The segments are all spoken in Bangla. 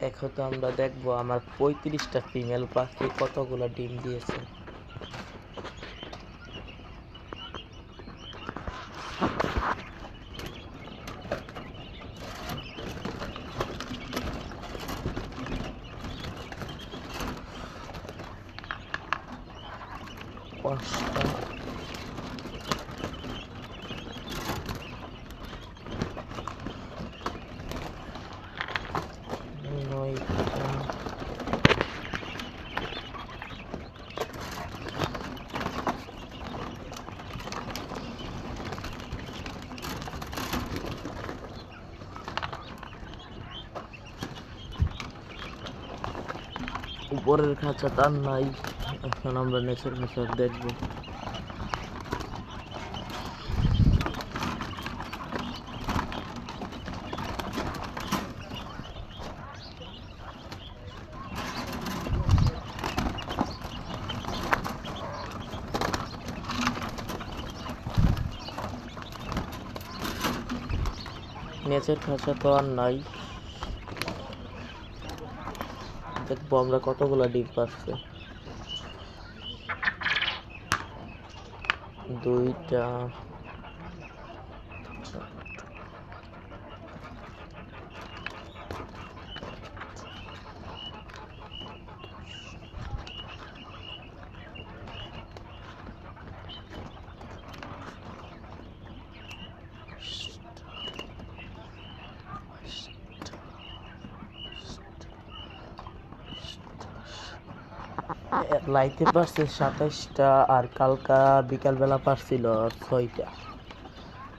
এখন তো আমরা দেখব আমার পঁয়ত্রিশটা ফিমেল পাখি কতগুলো ডিম দিয়েছে। উপরের খাঁচা তার নাই। এখন আমরা নেচার মেচার দেখব। নেচের খাঁচা তো আর নাই। দেখব আমরা কতগুলো ডিম পাচ্ছে। দুইটা লাইতে পারছে সাতাইশটা আর কালকা বিকালবেলা পারছিল ছয়টা।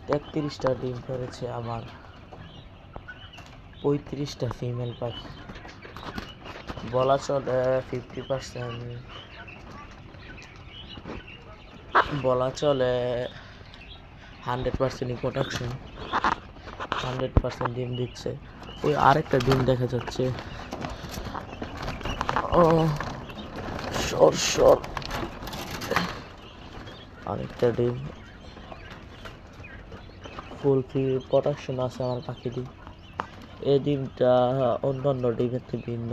তেত্রিশটা ডিম পেরেছে আমার। পঁয়ত্রিশটা ফিমেল পাখি। বলা চলে ফিফটি পার্সেন্ট বলা চলে হান্ড্রেড পার্সেন্টই প্রোডাকশন হান্ড্রেড পার্সেন্ট ডিম দিচ্ছে। ওই আরেকটা ডিম দেখা যাচ্ছে। ও সর সর আরেকটা ডিম। ফুল ফ্রি প্রোডাকশন আছে আমার পাখি ডিম এই ডিমটা অন্যান্য ডিমের থেকে ভিন্ন।